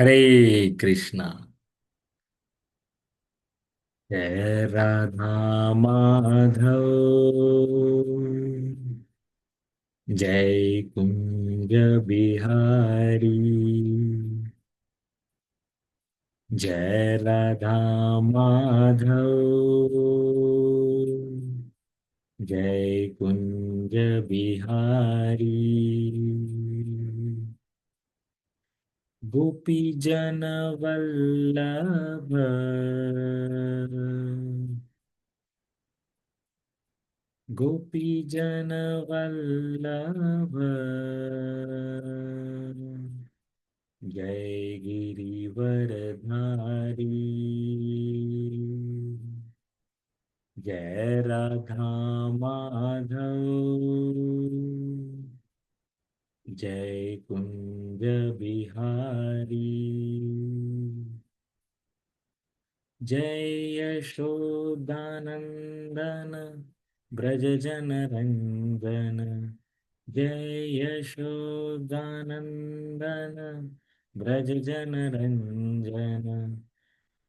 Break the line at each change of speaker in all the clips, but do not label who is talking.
हरे कृष्णा। जय राधा माधव। जय कुंज बिहारी। जय राधा माधव। जय कुंज बिहारी। गोपी जन वल्लभ गोपी जन वल्लभ जय गिरिवरधारी जय राधा माधव। जय कुंज बिहारी। जय यशोदानंदन ब्रज जन रंजन जय यशोदानंदन ब्रज जन रंजन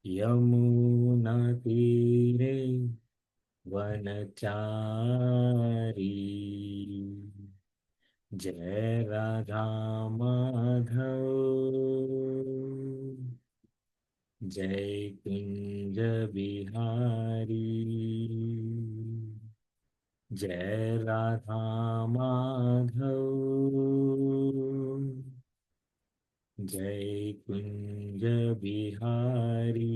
यमुना तीरे वन चार जय राधा माधव। जय कुंज बिहारी। जय राधा माधव। जय कुंज बिहारी।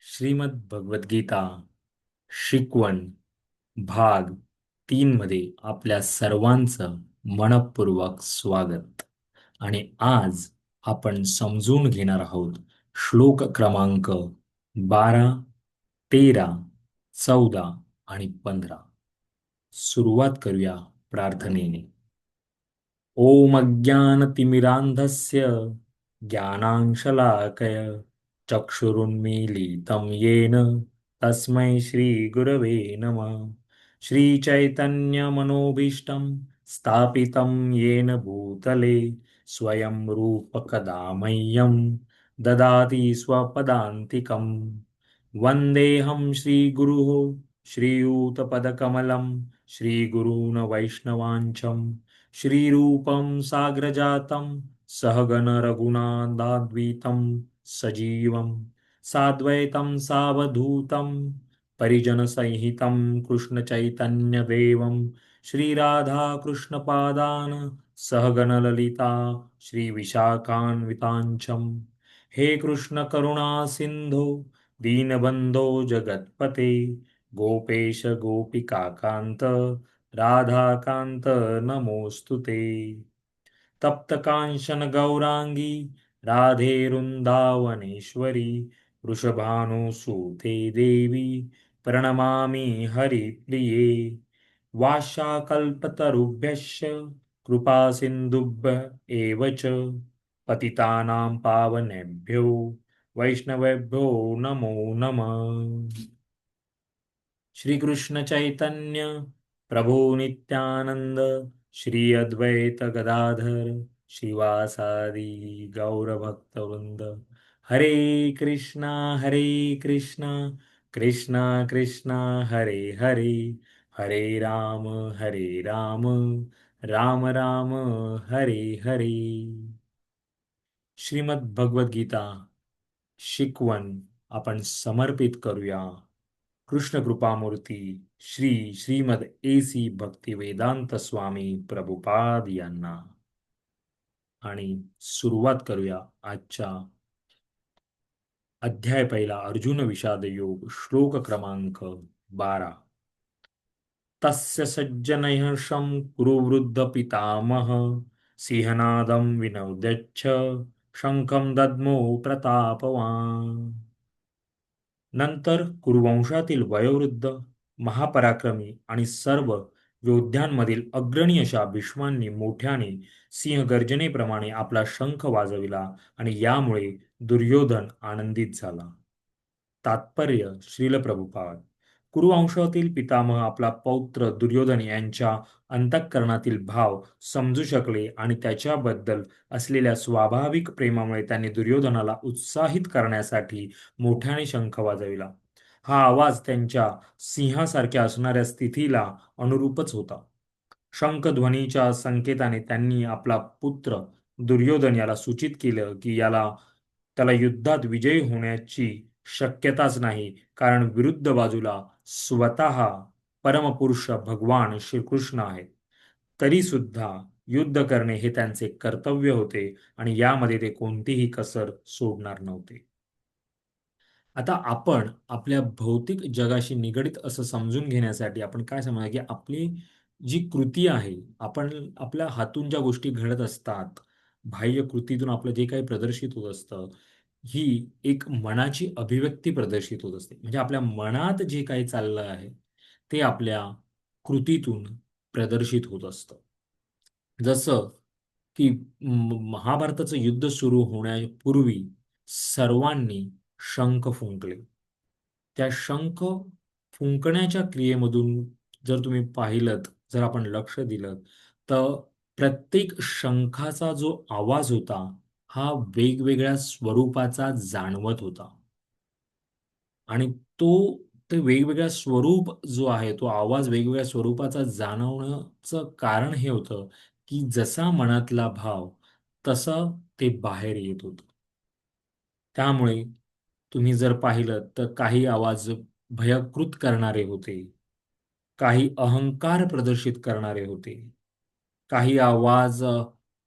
श्रीमद भगवद्गीता शिकवण। भाग तीन मध्ये आपल्या सर्वांचं मनपूर्वक स्वागत. आणि आज आपण समजून घेणार आहोत श्लोक क्रमांक बारा तेरा चौदा आणि पंधरा. सुरुवात करूया प्रार्थनेने. ओम अज्ञानतिमिरांधस्य ज्ञानांशलाकय चक्षुरुन्मीलितं येन तस्मै श्रीगुरवे नमः. श्रीचैतन्यमनोभीष्टं स्थापितं येन भूतले स्वयं रूपकदा मह्यं ददाति स्वपदान्तिकं वन्देऽहं श्रीगुरुः श्रीयूतपदकमलं श्रीगुरून् वैष्णवाञ्छं श्रीरूपं साग्रजातं सहगण रघुनाथाद्वितं सजीवं साद्वैतं सावधूतं परिजनसहितं कृष्णचैतन्यदेवं श्रीराधाकृष्णपादान् सहगणललिता श्रीविशाखान्विताञ्छं हे कृष्णकरुणासिन्धो दीनबन्धो जगत्पते गोपेश गोपिकाकान्त राधाकान्त नमोऽस्तु ते। तप्तकाञ्चनगौराङ्गी राधे राधेरुन्दावनेश्वरी वृषभानुसूते देवी प्रणमामि हरिप्रिये वाशाकल्पतरुभ्यश्च कृपासिन्धुभ्य एव च। पतितानां पावनेभ्यो वैष्णवेभ्यो नमो नमः। श्री कृष्ण चैतन्य प्रभु श्री अद्वैत गदाधर श्रीवासादि गौरभक्तवृन्द। हरे कृष्णा हरे कृष्णा। कृष्णा कृष्णा हरे हरे हरे राम हरे राम राम राम हरे हरे। श्रीमद भगवद गीता शिकवण आपण समर्पित करूया. कृष्ण कृपामूर्ती श्री श्रीमद ए सी भक्ती वेदांत स्वामी प्रभुपाद यांना. आणि सुरुवात करूया आजच्या अध्याय पहिला अर्जुन विषाद योग श्लोक क्रमांक बारा. तस्य सज्जनहर्षं कुरुवृद्ध पितामह सिंहनादं विनोद्यच्छ शंखं दद्मो प्रतापवान. नंतर कुरुवंशातील वयोवृद्ध महापराक्रमी आणि सर्व योद्ध्यांमधील अग्रणी अशा भीष्मांनी मोठ्याने सिंहगर्जनेप्रमाणे आपला शंख वाजविला आणि यामुळे दुर्योधन आनंदित झाला. तात्पर्य श्रील प्रभुपाद कुरुवंशातील पितामह आपला पौत्र दुर्योधन यांच्या अंतःकरणातील भाव समजू शकले आणि त्याच्याबद्दल असलेल्या स्वाभाविक प्रेमामुळे त्यांनी दुर्योधनाला उत्साहित करण्यासाठी मोठ्याने शंख वाजविला. हा आवाज त्यांच्या सिंहासारख्या असणाऱ्या स्थितीला अनुरूपच होता. शंखध्वनीच्या संकेताने त्यांनी आपला पुत्र दुर्योधन याला सूचित केलं की याला त्याला युद्धात विजयी होण्याची शक्यताच नाही कारण विरुद्ध बाजूला स्वतः परमपुरुष भगवान श्रीकृष्ण आहेत. तरी सुद्धा युद्ध करणे हे त्यांचे कर्तव्य होते आणि यामध्ये ते कोणतीही कसर सोडणार नव्हते. आता आपण आपल्या भौतिक जगाशी निगडीत असं समजून घेण्यासाठी आपण काय समजा की आपली जी कृती आहे आपण आपल्या हातून ज्या गोष्टी घडत असतात बाह्य कृतीतून आपलं जे काही प्रदर्शित होत असतं ही एक मनाची अभिव्यक्ती प्रदर्शित होत असते. म्हणजे आपल्या मनात जे काही चाललं आहे ते आपल्या कृतीतून प्रदर्शित होत असतं. जसं की महाभारताचं युद्ध सुरू होण्यापूर्वी सर्वांनी शंख फुंकले. त्या शंख फुंकण्याच्या क्रियेमधून जर तुम्ही पाहिलं जर आपण लक्ष दिलं तर प्रत्येक शंखाचा जो आवाज होता हा वेगवेगळ्या स्वरूपाचा जाणवत होता. आणि तो ते वेगवेगळ्या स्वरूप जो आहे तो आवाज वेगवेगळ्या स्वरूपाचा जाणवण्याचं कारण हे होतं की जसा मनातला भाव तसं ते बाहेर येत होतं. त्यामुळे तुम्ही जर पाहिलं तर काही आवाज भयकृत करणारे होते. काही अहंकार प्रदर्शित करणारे होते. काही आवाज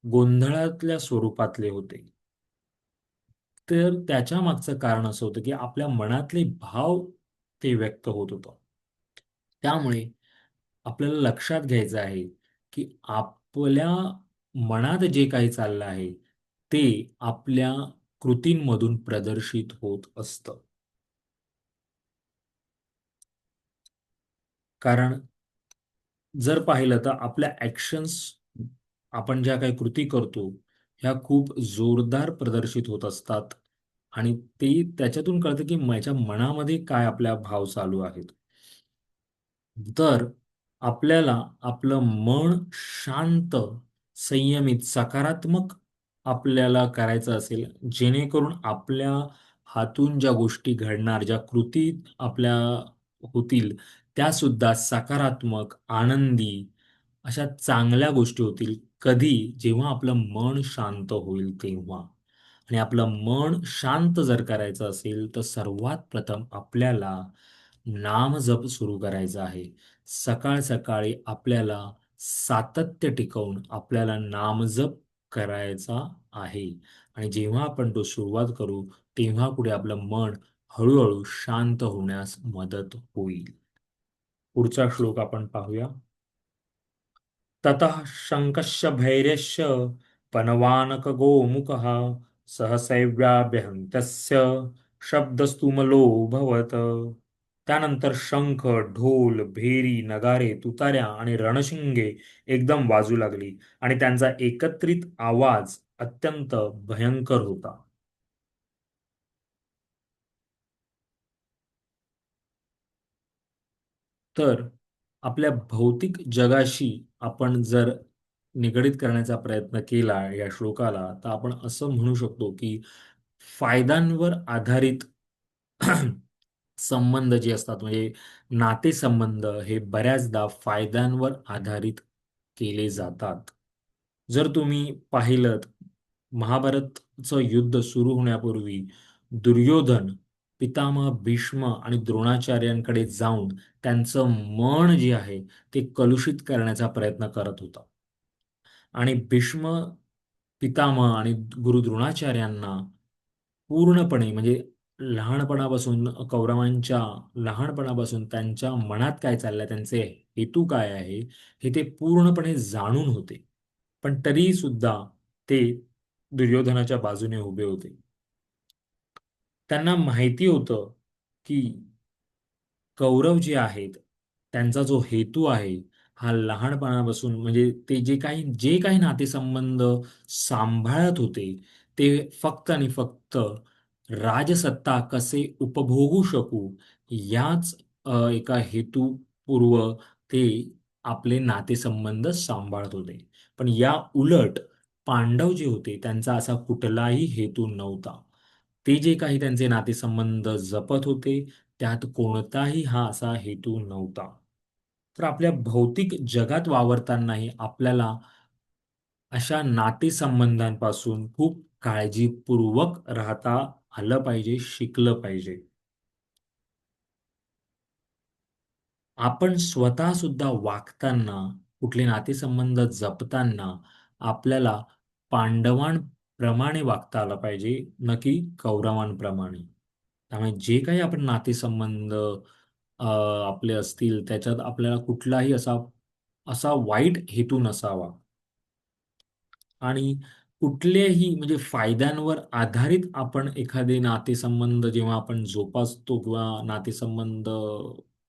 गोंधळातल्या स्वरूपातले होते. तर त्याच्या मागचं कारण असं होतं की आपल्या मनातले भाव ते व्यक्त होत होतं. त्यामुळे आपल्याला लक्षात घ्यायचं आहे की आपल्या मनात जे काही चाललं आहे ते आपल्या कृतींमधून प्रदर्शित होत असतं. कारण जर पाहिलं तर आपल्या ऍक्शन्स आपण ज्या काही कृती करतो ह्या खूप जोरदार प्रदर्शित होत असतात. आणि ते त्याच्यातून कळतं की माझ्या मनामध्ये काय आपल्या भाव चालू आहेत. तर आपल्याला आपलं मन शांत संयमित सकारात्मक आपल्याला करायचं असेल जेणेकरून आपल्या हातून ज्या गोष्टी घडणार ज्या कृती आपल्या होतील त्या सुद्धा सकारात्मक आनंदी अशा चांगल्या गोष्टी होतील. कधी? जेव्हा आपलं मन शांत होईल तेव्हा. आणि आपलं मन शांत जर करायचं असेल तर सर्वात प्रथम आपल्याला नामजप सुरू करायचा आहे. सकाळ सकाळी आपल्याला सातत्य टिकवून आपल्याला नामजप करायचा आहे. आणि जेव्हा आपण तो सुरुवात करू तेव्हा पुढे आपलं मन हळूहळू शांत होण्यास मदत होईल. पुढचा श्लोक आपण पाहूया. ततः शङ्कस्य भैर्यस्य पनवानकगोमुखः शब्दस्तुमलो शब्दस्तुमलोभवत। त्यानंतर शंख ढोल भेरी नगारे तुताऱ्या आणि रणशिंगे एकदम वाजू लागली आणि त्यांचा एकत्रित आवाज अत्यंत भयंकर होता. तर आपल्या भौतिक जगाशी आपण जर निगडीत करण्याचा प्रयत्न केला या श्लोकाला तर आपण असं म्हणू शकतो की फायद्यांवर आधारित संबंध जे असतात म्हणजे नातेसंबंध हे बऱ्याचदा फायद्यांवर आधारित केले जातात. जर तुम्ही पाहिलं महाभारतचं युद्ध सुरू होण्यापूर्वी दुर्योधन पितामह भीष्म आणि द्रोणाचार्यांकडे जाऊन त्यांचं मन जे आहे ते कलुषित करण्याचा प्रयत्न करत होता. आणि भीष्म पितामह आणि गुरु द्रोणाचार्यांना पूर्णपणे म्हणजे लहानपणापासून कौरवांच्या लहानपणापासून त्यांच्या मनात काय चाललंय त्यांचे हेतू काय आहे हे ते पूर्णपणे जाणून होते. पण तरी सुद्धा ते दुर्योधनाच्या बाजूने उभे होते. त्यांना माहिती होतं की कौरव जे आहेत त्यांचा जो हेतू आहे हा लहानपणापासून म्हणजे ते जे काही जे काही नातेसंबंध सांभाळत होते ते फक्त आणि फक्त राजसत्ता कसे उपभोगू शकू याच एका हेतूपूर्व ते आपले नातेसंबंध सांभाळत होते. पण या उलट पांडव जे होते त्यांचा असा कुठलाही हेतू नव्हता. ते जे काही त्यांचे नातेसंबंध जपत होते, त्यात कोणताही हा असा हेतू नव्हता. तर आपल्या भौतिक जगात वावरतानाही आपल्याला अशा नातेसंबंधांपासून खूप काळजीपूर्वक राहता आलं पाहिजे, शिकलं पाहिजे. आपण स्वतः सुद्धा वागताना, कुठले नातेसंबंध जपताना आपल्याला पांडवांप्रमाणे वागता आलं पाहिजे, ना की कौरवांप्रमाणे. त्यामुळे जे काही आपण नातेसंबंध आपले असतील त्याच्यात आपल्याला कुठलाही असा असा वाईट हेतू नसावा. आणि कुठलेही म्हणजे फायद्यांवर आधारित आपण एखादे नातेसंबंध जेव्हा आपण जोपासतो किंवा नातेसंबंध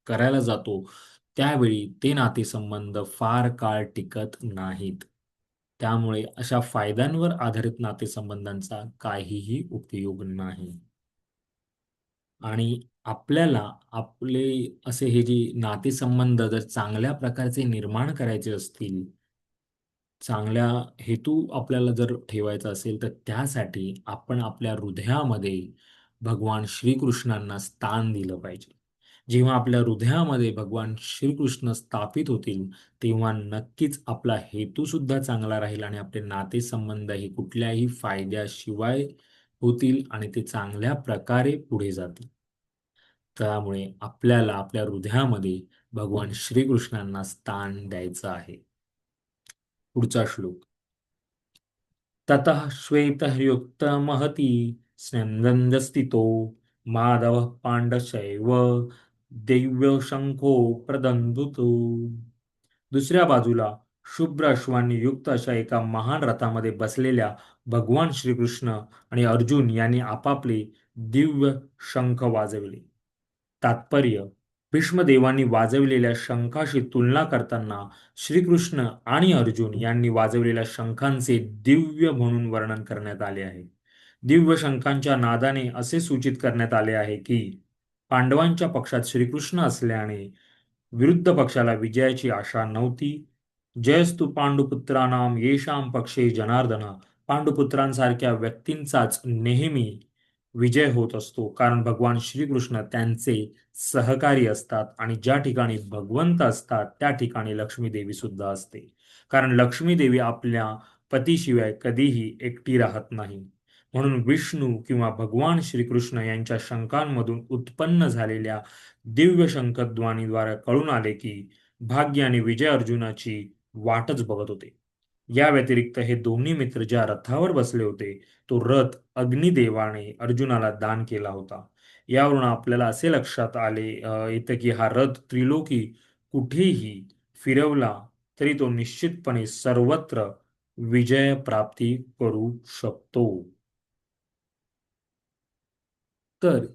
करायला जातो, त्यावेळी ते नातेसंबंध फार काळ टिकत नाहीत. त्यामुळे अशा फायद्यांवर आधारित नातेसंबंधांचा काहीही उपयोग नाही. आणि आपल्याला आपले असे हे जे नातेसंबंध जर चांगल्या प्रकारचे निर्माण करायचे असतील चांगल्या हेतू आपल्याला जर ठेवायचा असेल, तर त्यासाठी आपण आपल्या हृदयामध्ये भगवान श्रीकृष्णांना स्थान दिलं पाहिजे. जेव्हा आपल्या हृदयामध्ये भगवान श्रीकृष्ण स्थापित होतील, तेव्हा नक्कीच आपला हेतूसुद्धा चांगला राहील आणि आपले नातेसंबंध हे कुठल्याही फायद्याशिवाय होतील आणि ते चांगल्या प्रकारे पुढे जातील. त्यामुळे आपल्याला आपल्या हृदयामध्ये भगवान श्रीकृष्णांना स्थान द्यायचं आहे. पुढचा श्लोक. ततः स्थितो माधव पांडशैव पाण्डशैव दिव्यशंखो प्रदंदुतो. दुसऱ्या बाजूला शुभ्र अश्वांनी युक्त अशा एका महान रथामध्ये बसलेल्या भगवान श्रीकृष्ण आणि अर्जुन यांनी आपापले दिव्य शंख वाजविले. तात्पर्य भीष्मदेवांनी वाजविलेल्या शंखाशी तुलना करताना श्रीकृष्ण आणि अर्जुन यांनी वाजवलेल्या शंखांचे दिव्य म्हणून वर्णन करण्यात आले आहे. दिव्य शंखांच्या नादाने असे सूचित करण्यात आले आहे की पांडवांच्या पक्षात श्रीकृष्ण असल्याने विरुद्ध पक्षाला विजयाची आशा नव्हती. जयस्तु पांडुपुत्रानाम येशाम पक्षे जनार्दन पांडुपुत्रांसारख्या व्यक्तींचाच नेहमी विजय होत असतो. कारण भगवान श्रीकृष्ण त्यांचे सहकारी असतात आणि ज्या ठिकाणी भगवंत असतात त्या ठिकाणी लक्ष्मी देवी सुद्धा असते. कारण लक्ष्मी देवी आपल्या पतीशिवाय कधीही एकटी राहत नाही. म्हणून विष्णू किंवा भगवान श्रीकृष्ण यांच्या शंकांमधून उत्पन्न झालेल्या दिव्य शंखध्वनीद्वारे कळून आले की भाग्य आणि विजय अर्जुनाची वाटच बघत होते. या व्यतिरिक्त हे दोन्ही मित्र ज्या रथावर बसले होते तो रथ अग्निदेवाने अर्जुनाला दान केला होता. यावरून आपल्याला असे लक्षात आले येतं की हा रथ त्रिलोकी कुठेही फिरवला तरी तो निश्चितपणे सर्वत्र विजय प्राप्ती करू शकतो. तर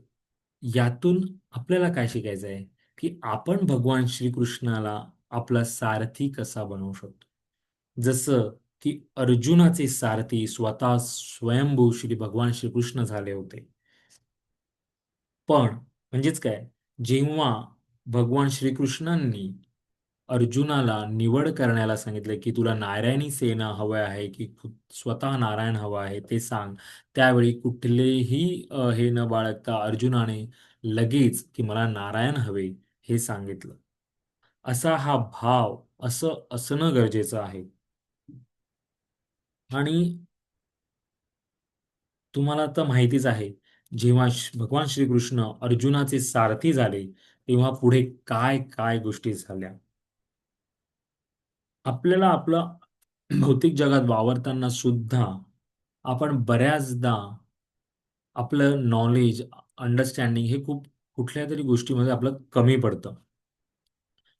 यातून आपल्याला काय शिकायचं आहे की आपण भगवान श्रीकृष्णाला आपला सारथी कसा बनवू शकतो? जसं की अर्जुनाचे सारथी स्वतः स्वयंभू श्री भगवान श्रीकृष्ण झाले होते. पण म्हणजेच काय? जेव्हा भगवान श्रीकृष्णांनी अर्जुनाला निवड करण्याला सांगितलं की तुला नारायणी सेना हवं आहे की स्वतः नारायण हवं आहे ते सांग. त्यावेळी कुठलेही हे न बाळगता अर्जुनाने लगेच की मला नारायण हवे हे सांगितलं. असा हा भाव असं असणं गरजेचं आहे. आणि तुम्हाला तर माहितीच आहे जेव्हा भगवान श्रीकृष्ण अर्जुनाचे सारथी झाले तेव्हा पुढे काय काय गोष्टी झाल्या? आपल्याला आपलं भौतिक जगात वावरताना सुद्धा आपण बऱ्याचदा आपलं नॉलेज अंडरस्टँडिंग हे खूप कुठल्या तरी गोष्टीमध्ये आपलं कमी पडतं.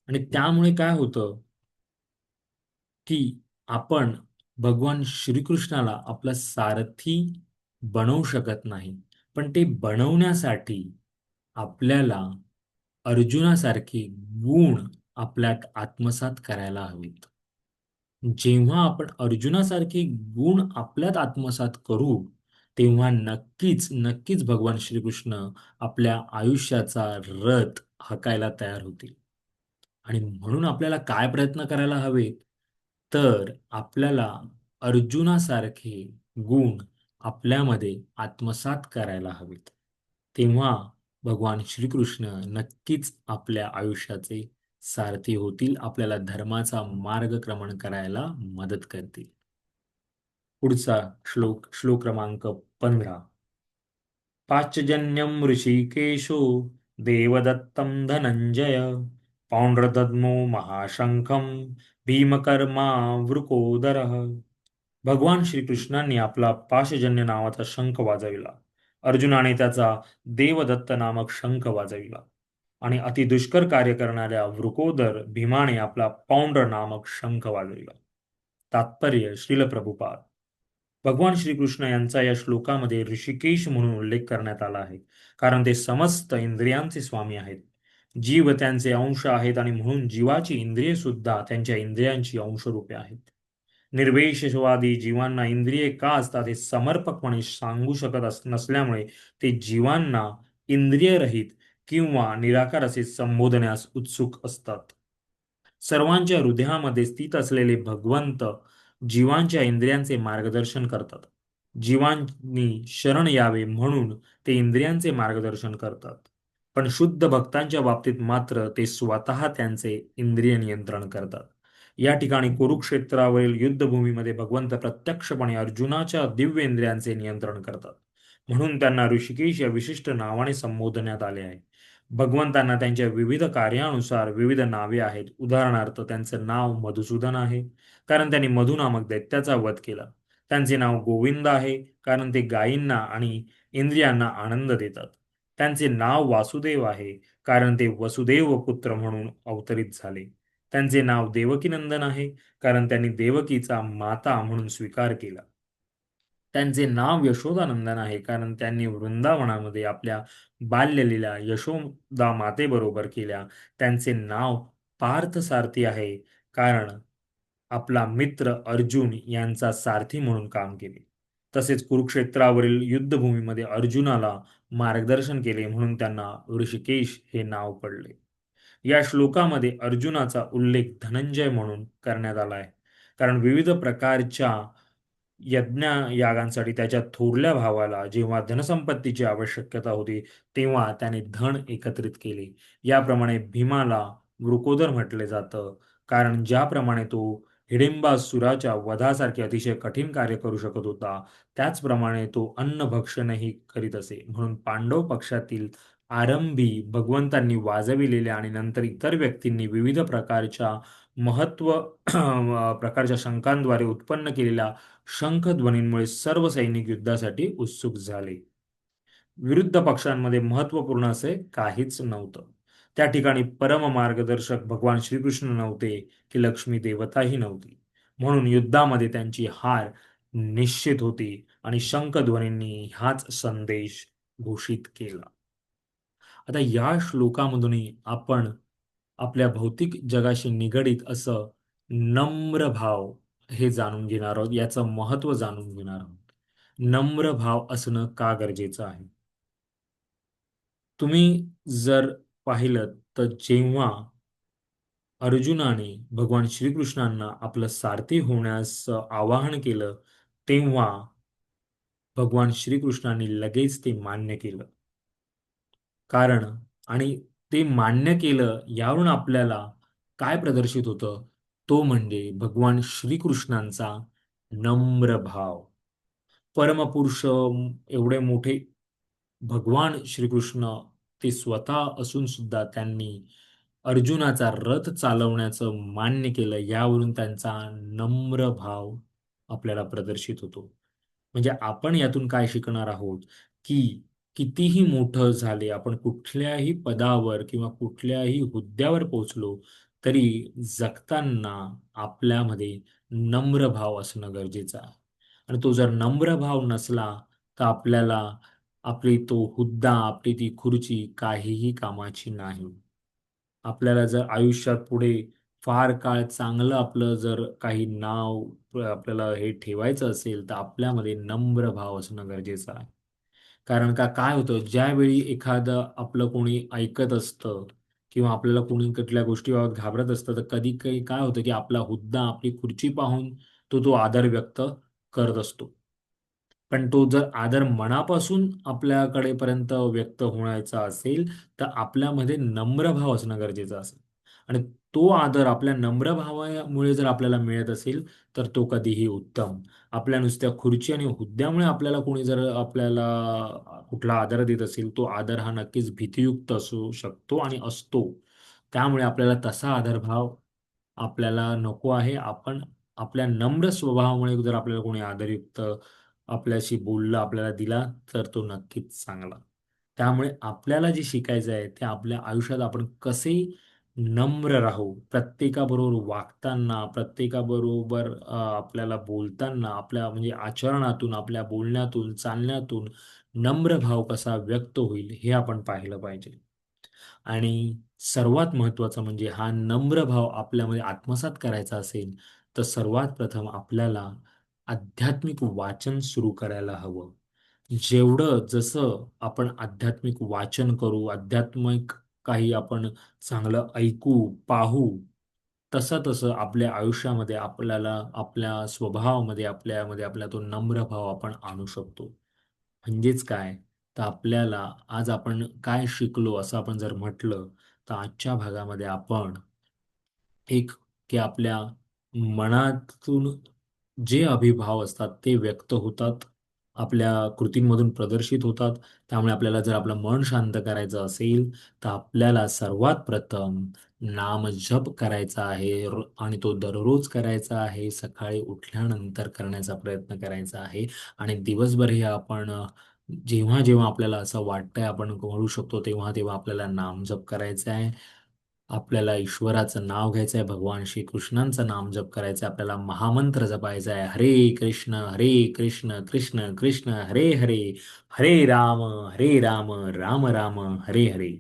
आणि त्यामुळे काय होतं की आपण भगवान श्रीकृष्णाला आपला सारथी बनवू शकत नाही पण ते बनवण्यासाठी आपल्याला अर्जुनासारखे गुण आपल्यात आत्मसात करायला हवेत. जेव्हा आपण अर्जुनासारखे गुण आपल्यात आत्मसात करू तेव्हा नक्कीच नक्कीच भगवान श्रीकृष्ण आपल्या आयुष्याचा रथ हकायला तयार होतील. आणि म्हणून आपल्याला काय प्रयत्न करायला हवेत? तर आपल्याला अर्जुनासारखे गुण आपल्यामध्ये आत्मसात करायला हवेत. तेव्हा भगवान श्रीकृष्ण नक्कीच आपल्या आयुष्याचे सारथी होतील आपल्याला धर्माचा मार्गक्रमण करायला मदत करतील. पुढचा श्लोक श्लोक क्रमांक पंधरा. पाचजन्यम ऋषिकेशो देवदत्तम धनंजय पौंड्रदद्मो महाशंखम भीमकर्मा वृकोदर. भगवान श्रीकृष्णांनी आपला पाशजन्य नावाचा शंख वाजविला. अर्जुनाने त्याचा देवदत्त नामक शंख वाजविला. आणि अति दुष्कर कार्य करणाऱ्या वृकोदर भीमाने आपला पौंड्र नामक शंख वाजविला. तात्पर्य श्रील प्रभुपाद भगवान श्रीकृष्ण यांचा या श्लोकामध्ये ऋषिकेश म्हणून उल्लेख करण्यात आला आहे. कारण ते समस्त इंद्रियांचे स्वामी आहेत. जीव त्यांचे अंश आहेत आणि म्हणून जीवाची इंद्रिये सुद्धा त्यांच्या इंद्रियांची अंशरूपे आहेत. निर्वेशवादी जीवांना इंद्रिये का असतात हे समर्पकपणे सांगू शकत नसल्यामुळे ते जीवांना इंद्रियरहित किंवा निराकार असे संबोधण्यास उत्सुक असतात. सर्वांच्या हृदयामध्ये स्थित असलेले भगवंत जीवांच्या इंद्रियांचे मार्गदर्शन करतात. जीवांनी शरण यावे म्हणून ते इंद्रियांचे मार्गदर्शन करतात. पण शुद्ध भक्तांच्या बाबतीत मात्र ते स्वतः त्यांचे इंद्रिय नियंत्रण करतात. या ठिकाणी कुरुक्षेत्रावरील युद्धभूमीमध्ये भगवंत प्रत्यक्षपणे अर्जुनाच्या दिव्य इंद्रियांचे नियंत्रण करतात. म्हणून त्यांना ऋषिकेश या विशिष्ट नावाने संबोधण्यात आले आहे. भगवंतांना त्यांच्या विविध कार्यानुसार विविध नावे आहेत. उदाहरणार्थ त्यांचं नाव मधुसूदन आहे कारण त्यांनी मधु नामक दैत्याचा वध केला. त्यांचे नाव गोविंद आहे कारण ते गायींना आणि इंद्रियांना आनंद देतात. त्यांचे नाव वासुदेव आहे कारण ते वसुदेव पुत्र म्हणून अवतरित झाले. त्यांचे नाव देवकीनंदन आहे कारण त्यांनी देवकीचा माता म्हणून स्वीकार केला. त्यांचे नाव यशोदानंदन आहे कारण त्यांनी वृंदावनामध्ये आपल्या बाल्यलीला यशोदा मातेबरोबर केल्या. त्यांचे नाव पार्थसारथी आहे कारण आपला मित्र अर्जुन यांचा सारथी म्हणून काम केले. तसेच कुरुक्षेत्रावरील युद्धभूमीमध्ये अर्जुनाला मार्गदर्शन केले म्हणून त्यांना ऋषिकेश हे नाव पडले. या श्लोकामध्ये अर्जुनाचा उल्लेख धनंजय म्हणून करण्यात आला आहे. कारण विविध प्रकारच्या यज्ञ यागांसाठी त्याच्या थोरल्या भावाला जेव्हा धनसंपत्तीची आवश्यकता होती तेव्हा त्याने धन एकत्रित केले. याप्रमाणे भीमाला वृकोदर म्हटले जातं. कारण ज्याप्रमाणे तो हिडिंबासुराच्या वधासारखे अतिशय कठीण कार्य करू शकत होता. त्याचप्रमाणे तो अन्न भक्षणही करीत असे. म्हणून पांडव पक्षातील आरंभी भगवंतांनी वाजविलेले आणि नंतर इतर व्यक्तींनी विविध प्रकारच्या महत्त्व प्रकारच्या शंकांद्वारे उत्पन्न केलेल्या शंखध्वनींमुळे सर्व सैनिक युद्धासाठी उत्सुक झाले. विरुद्ध पक्षांमध्ये महत्त्वपूर्ण असे काहीच नव्हतं. त्या ठिकाणी परम मार्गदर्शक भगवान श्रीकृष्ण नव्हते की लक्ष्मी देवताही नव्हती. म्हणून युद्धामध्ये त्यांची हार निश्चित होती आणि शंखध्वनींनी हाच संदेश घोषित केला. आता या श्लोकामधूनही आपण आपल्या भौतिक जगाशी निगडीत असं नम्र भाव हे जाणून घेणार आहोत याचं महत्त्व जाणून घेणार आहोत. नम्र भाव असणं का गरजेचं आहे? तुम्ही जर पाहिलं तर जेव्हा अर्जुनाने भगवान श्रीकृष्णांना आपलं सारथी होण्यास आवाहन केलं तेव्हा भगवान श्रीकृष्णांनी लगेच ते मान्य केलं. कारण आणि ते मान्य केलं यावरून आपल्याला काय प्रदर्शित होतं? तो म्हणजे भगवान श्रीकृष्णांचा नम्र भाव. परमपुरुष एवढे मोठे भगवान श्रीकृष्ण ते स्वतः असून सुद्धा त्यांनी अर्जुनाचा रथ चालवण्याचं मान्य केलं यावरून त्यांचा नम्र भाव आपल्याला प्रदर्शित होतो. म्हणजे आपण यातून काय शिकणार आहोत? की कितीही मोठं झाले आपण कुठल्याही पदावर किंवा कुठल्याही हुद्द्यावर पोहोचलो तरी जगताना आपल्यामध्ये नम्र भाव असणं गरजेचं आहे. आणि तो जर नम्र भाव नसला तर आपल्याला आपली तो हुद्दा आपली ती खुर्ची काहीही कामाची नाही. आपल्याला जर आयुष्यात पुढे फार काळ चांगलं आपलं जर काही नाव आपल्याला हे ठेवायचं असेल तर आपल्यामध्ये नम्र भाव असणं गरजेचं आहे. कारण का काय होतं ज्यावेळी एखादं आपलं कोणी ऐकत असतं किंवा आपल्याला कोणी कुठल्या गोष्टीबाबत घाबरत असतं तर कधी काही काय होतं की आपला हुद्दा आपली खुर्ची पाहून तो तो आदर व्यक्त करत असतो. पण तो जर आदर मनापासून आपल्याकडे पर्यंत व्यक्त होण्याचा असेल तर आपल्यामध्ये नम्र भाव असणं गरजेचं असेल आणि तो आदर आपल्या नम्र भावामुळे जर आपल्याला मिळत असेल तर तो कधीही उत्तम. आपल्या नुसत्या खुर्ची आणि हुद्द्यामुळे आपल्याला कोणी जर आपल्याला कुठला आदर देत असेल तो आदर हा नक्कीच भीतीयुक्त असू शकतो आणि असतो. त्यामुळे आपल्याला तसा आदरभाव आपल्याला नको आहे. आपण आपल्या नम्र स्वभावामुळे जर आपल्याला कोणी आदरयुक्त आपल्याशी बोलला आपल्याला दिला तर तो नक्कीच चांगला. त्यामुळे आपल्याला जे शिकायचं आहे ते आपल्या आयुष्यात आपण कसे नम्र राहू? प्रत्येकाबरोबर वागताना प्रत्येकाबरोबर आपल्याला बोलताना आपल्या म्हणजे आचरणातून आपल्या बोलण्यातून चालण्यातून नम्र भाव कसा व्यक्त होईल हे आपण पाहिलं पाहिजे. आणि सर्वात महत्वाचं म्हणजे हा नम्र भाव आपल्यामध्ये आत्मसात करायचा असेल तर सर्वात प्रथम आपल्याला आध्यात्मिक वाचन सुरू करायला हवं. जेवढं जसं आपण आध्यात्मिक वाचन करू आध्यात्मिक काही आपण चांगलं ऐकू पाहू तसं तसं आपल्या आयुष्यामध्ये आपल्याला आपल्या स्वभावामध्ये आपल्यामध्ये आपला तो नम्र भाव आपण आणू शकतो. म्हणजेच काय? तर आपल्याला आज आपण काय शिकलो असं आपण जर म्हटलं तर आजच्या भागामध्ये आपण एक की आपल्या मनातून जे अभिभाव असतात ते व्यक्त होतात आपल्या कृतींमधून प्रदर्शित होतात. त्यामुळे आपल्याला जर आपलं मन शांत करायचं असेल तर आपल्याला सर्वात प्रथम नाम जप करायचा आहे. आणि तो दररोज करायचा आहे. सकाळी उठल्यानंतर करण्याचा प्रयत्न करायचा आहे. आणि दिवसभर हे आपण जेव्हा जेव्हा आपल्याला असं वाटतंय आपण म्हणू शकतो तेव्हा तेव्हा आपल्याला नामजप करायचं आहे. आपल्याला ईश्वराचं नाव घ्यायचं आहे भगवान श्रीकृष्णांचं नाम जप करायचं आहे आपल्याला महामंत्र जपायचा आहे हरे कृष्ण हरे कृष्ण कृष्ण कृष्ण हरे हरे हरे राम हरे राम राम राम हरे हरे.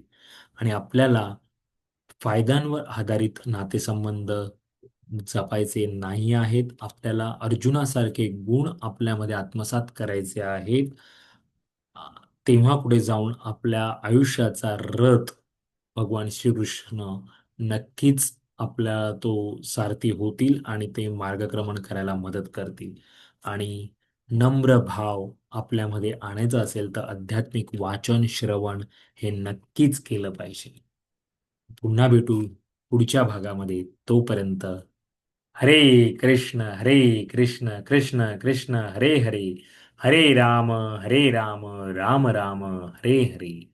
आणि आपल्याला फायद्यांवर आधारित नातेसंबंध जपायचे नाही आहेत आपल्याला अर्जुनासारखे गुण आपल्यामध्ये आत्मसात करायचे आहेत तेव्हा पुढे जाऊन आपल्या आयुष्याचा रथ भगवान श्रीकृष्ण नक्कीच आपल्या तो सारथी होतील आणि ते मार्गक्रमण करायला मदत करतील. आणि नम्र भाव आपल्यामध्ये आणायचा असेल तर आध्यात्मिक वाचन श्रवण हे नक्कीच केलं पाहिजे. पुन्हा भेटू पुढच्या भागामध्ये. तोपर्यंत हरे कृष्ण हरे कृष्ण कृष्ण कृष्ण हरे हरे. हरे राम हरे राम राम राम हरे हरे.